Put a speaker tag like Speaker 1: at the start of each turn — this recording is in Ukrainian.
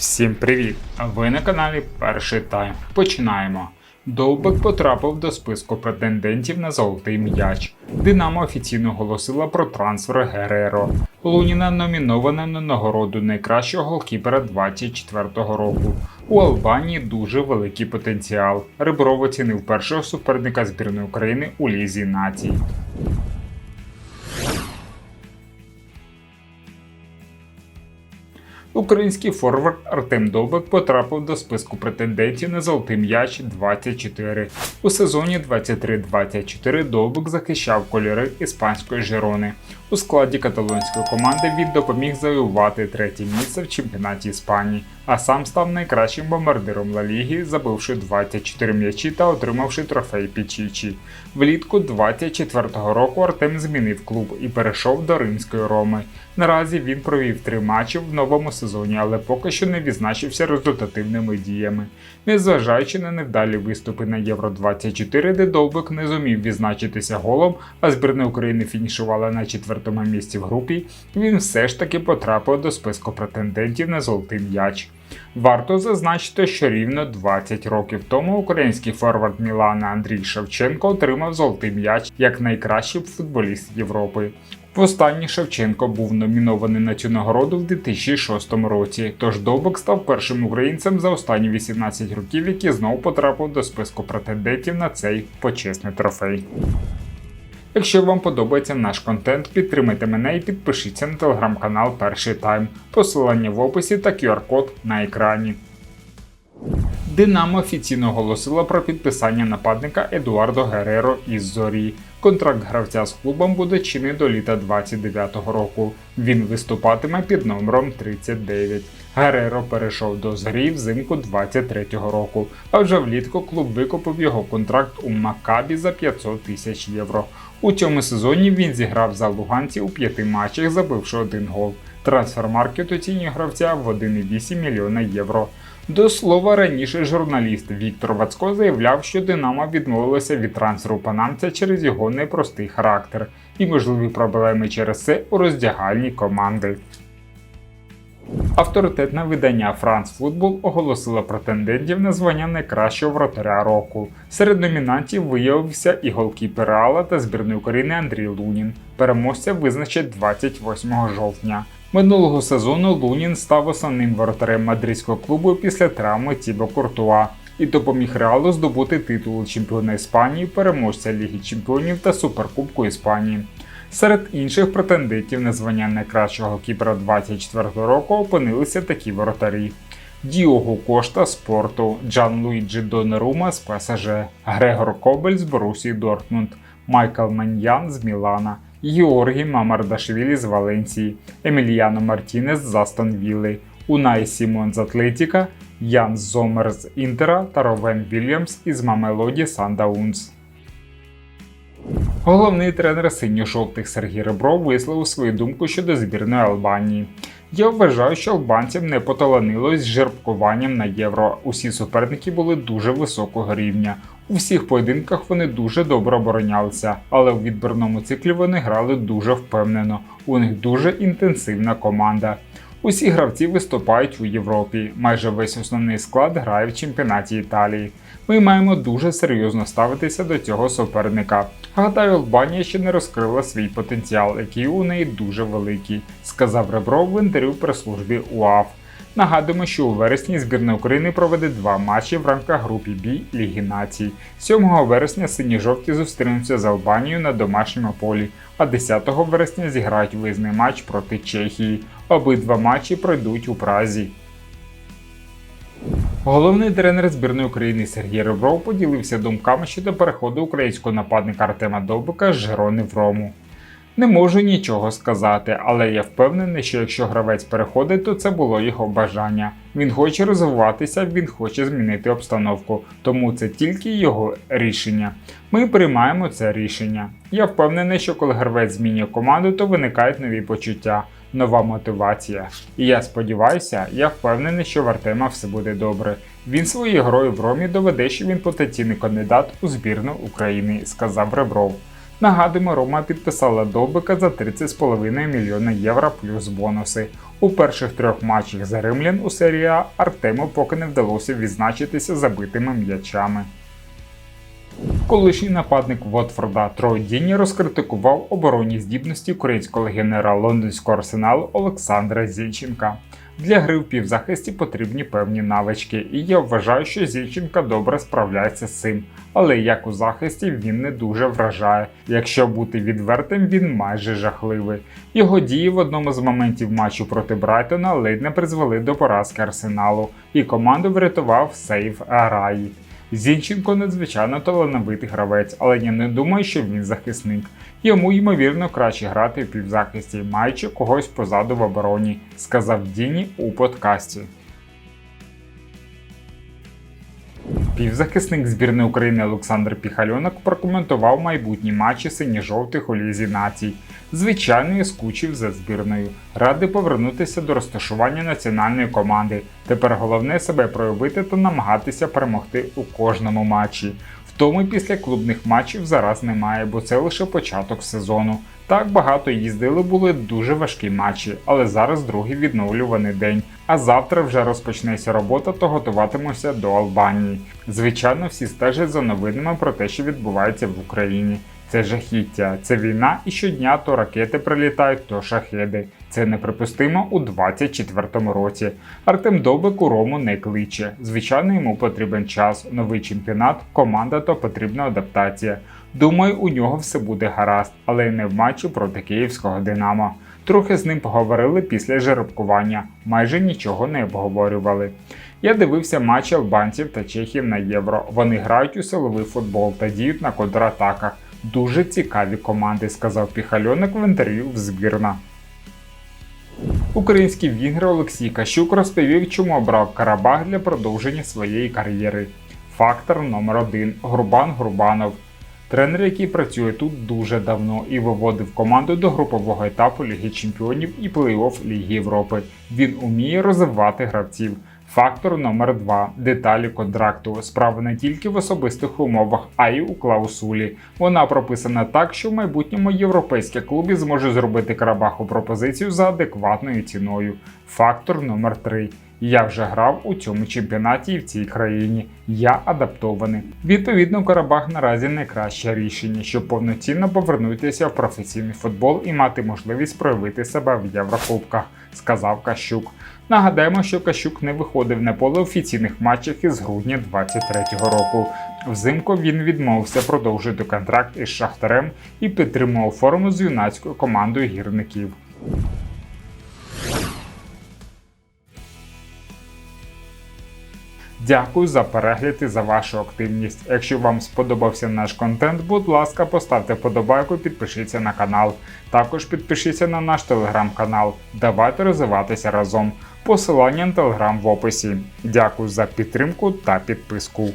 Speaker 1: Всім привіт! Ви на каналі Перший Тайм. Починаємо. Довбик потрапив до списку претендентів на золотий м'яч. Динамо офіційно оголосила про трансфер Гереро. Луніна номінована на нагороду найкращого голкіпера 24-го року. У Албанії дуже великий потенціал. Ребров оцінив першого суперника збірної України у Лізі націй. Український форвард Артем Довбик потрапив до списку претендентів на золотий м'яч 24. У сезоні 23-24 Довбик захищав кольори іспанської Жирони. У складі каталонської команди він допоміг завоювати третє місце в чемпіонаті Іспанії, а сам став найкращим бомбардиром Ла Ліги, забивши 24 м'ячі та отримавши трофей Пічічі. Влітку 24-го року Артем змінив клуб і перейшов до римської Роми. Наразі він провів три матчі в новому сезоні, але поки що не відзначився результативними діями. Незважаючи на невдалі виступи на Євро 24, де Довбик не зумів відзначитися голом, а збірна України фінішувала на четвертому місці в групі, він все ж таки потрапив до списку претендентів на золотий м'яч. Варто зазначити, що рівно 20 років тому український форвард Мілана Андрій Шевченко отримав золотий м'яч як найкращий футболіст Європи. Востаннє Шевченко був номінований на цю нагороду в 2006 році, тож Довбик став першим українцем за останні 18 років, який знову потрапив до списку претендентів на цей почесний трофей. Якщо вам подобається наш контент, підтримайте мене і підпишіться на телеграм-канал Перший Тайм. Посилання в описі та QR-код на екрані. Динамо офіційно оголосила про підписання нападника Едуардо Гереро із Зорі. Контракт гравця з клубом буде чинний до літа 29-го року. Він виступатиме під номером 39. Гереро перейшов до Зорі взимку 23-го року, а вже влітку клуб викупив його контракт у Макабі за 500 тисяч євро. У цьому сезоні він зіграв за луганці у п'яти матчах, забивши один гол. Трансфермаркет оцінює гравця в 1,8 мільйона євро. До слова, раніше журналіст Віктор Вацько заявляв, що Динамо відмовилося від трансферу панамця через його непростий характер і можливі проблеми через це у роздягальні команди. Авторитетне видання France Football оголосило претендентів на звання найкращого вратаря року. Серед номінантів виявився і голкіпер Реала та збірної України Андрій Лунін. Переможця визначать 28 жовтня. Минулого сезону Лунін став основним воротарем мадридського клубу після травми Тібо Куртуа і допоміг Реалу здобути титул чемпіона Іспанії, переможця Ліги Чемпіонів та Суперкубку Іспанії. Серед інших претендентів на звання найкращого кіпера 24-го року опинилися такі воротарі: Діого Кошта з Порту, Джан Луїджі Донерума з ПСЖ, Грегор Кобель з Борусії Дортмунд, Майкл Маньян з Мілана, Георгій Мамардашвілі з Валенції, Еміліано Мартінес з Астон Вілли, Унай Сімон з Атлетіка, Ян Зомер з Інтера та Ровен Вільямс із Мамелоді Сандаунс. Головний тренер синьо-жовтих Сергій Ребров висловив свою думку щодо збірної Албанії. Я вважаю, що албанцям не поталанилось з жеребкуванням на євро. Усі суперники були дуже високого рівня. У всіх поєдинках вони дуже добре оборонялися, але у відбірному циклі вони грали дуже впевнено. У них дуже інтенсивна команда. Усі гравці виступають у Європі. Майже весь основний склад грає в чемпіонаті Італії. Ми маємо дуже серйозно ставитися до цього суперника. Гадаю, Албанія ще не розкрила свій потенціал, який у неї дуже великий, сказав Ребров в інтерв'ю прес-службі УАФ. Нагадуємо, що у вересні збірна України проведе два матчі в рамках групі Бі Ліги Націй. 7 вересня сині-жовті зустрінуться з Албанією на домашньому полі, а 10 вересня зіграють виїзний матч проти Чехії. Обидва матчі пройдуть у Празі. Головний тренер збірної України Сергій Ребров поділився думками щодо переходу українського нападника Артема Довбика з Жирони в Рому. Не можу нічого сказати, але я впевнений, що якщо гравець переходить, то це було його бажання. Він хоче розвиватися, він хоче змінити обстановку, тому це тільки його рішення. Ми приймаємо це рішення. Я впевнений, що коли гравець змінює команду, то виникають нові почуття, нова мотивація. І я сподіваюся, я впевнений, що в Артема все буде добре. Він своєю грою в Ромі доведе, що він потенційний кандидат у збірну України, сказав Ребров. Нагадуємо, Рома підписала Довбика за 30,5 мільйона євро плюс бонуси. У перших трьох матчах за римлян у серії А Артему поки не вдалося відзначитися забитими м'ячами. Колишній нападник Вотфорда Трой Діні розкритикував оборонні здібності українського легіонера лондонського арсеналу Олександра Зінченка. Для гри в півзахисті потрібні певні навички, і я вважаю, що Зінченка добре справляється з цим. Але як у захисті він не дуже вражає. Якщо бути відвертим, він майже жахливий. Його дії в одному з моментів матчу проти Брайтона ледь не призвели до поразки арсеналу, і команду врятував сейф Раї. Зінченко надзвичайно талановитий гравець, але я не думаю, що він захисник. Йому ймовірно краще грати в півзахисті, маючи когось позаду в обороні, сказав Діні у подкасті. Півзахисник збірної України Олександр Піхальонок прокоментував майбутні матчі синьо-жовтих у лізі націй. Звичайно, я скучив за збірною. Ради повернутися до розташування національної команди. Тепер головне себе проявити та намагатися перемогти у кожному матчі. Втоми після клубних матчів зараз немає, бо це лише початок сезону. Так багато їздили, були дуже важкі матчі, але зараз другий відновлюваний день. А завтра вже розпочнеться робота, то готуватимуся до Албанії. Звичайно, всі стежать за новинами про те, що відбувається в Україні. Це жахіття, це війна, і щодня то ракети прилітають, то шахеди. Це неприпустимо у 24-му році. Артем Довбик у Рому не кличе. Звичайно, йому потрібен час, новий чемпіонат, команда то потрібна адаптація. Думаю, у нього все буде гаразд, але не в матчі проти київського Динамо. Трохи з ним поговорили після жеребкування, майже нічого не обговорювали. Я дивився матчі албанців та чехів на євро. Вони грають у силовий футбол та діють на контратаках. Дуже цікаві команди, сказав Піхальоник в інтерв'ю в збірна. Український вінгер Олексій Кащук розповів, чому обрав Карабах для продовження своєї кар'єри. Фактор номер 1 Грубан Грубанов. Тренер, який працює тут дуже давно і виводив команду до групового етапу Ліги Чемпіонів і плей-офф Ліги Європи. Він уміє розвивати гравців. Фактор номер 2 деталі контракту. Справа не тільки в особистих умовах, а й у клаусулі. Вона прописана так, що в майбутньому європейські клуби зможе зробити Карабаху пропозицію за адекватною ціною. Фактор номер 3 я вже грав у цьому чемпіонаті і в цій країні. Я адаптований. Відповідно, Карабах наразі найкраще рішення, щоб повноцінно повернутися в професійний футбол і мати можливість проявити себе в Єврокубках, сказав Кащук. Нагадаємо, що Кащук не виходив на поле офіційних матчах із грудня 23-го року. Взимку він відмовився продовжити контракт із Шахтарем і підтримував форму з юнацькою командою гірників. Дякую за перегляд і за вашу активність. Якщо вам сподобався наш контент, будь ласка, поставте подобайку, підпишіться на канал. Також підпишіться на наш телеграм-канал. Давайте розвиватися разом. Посилання на телеграм в описі. Дякую за підтримку та підписку.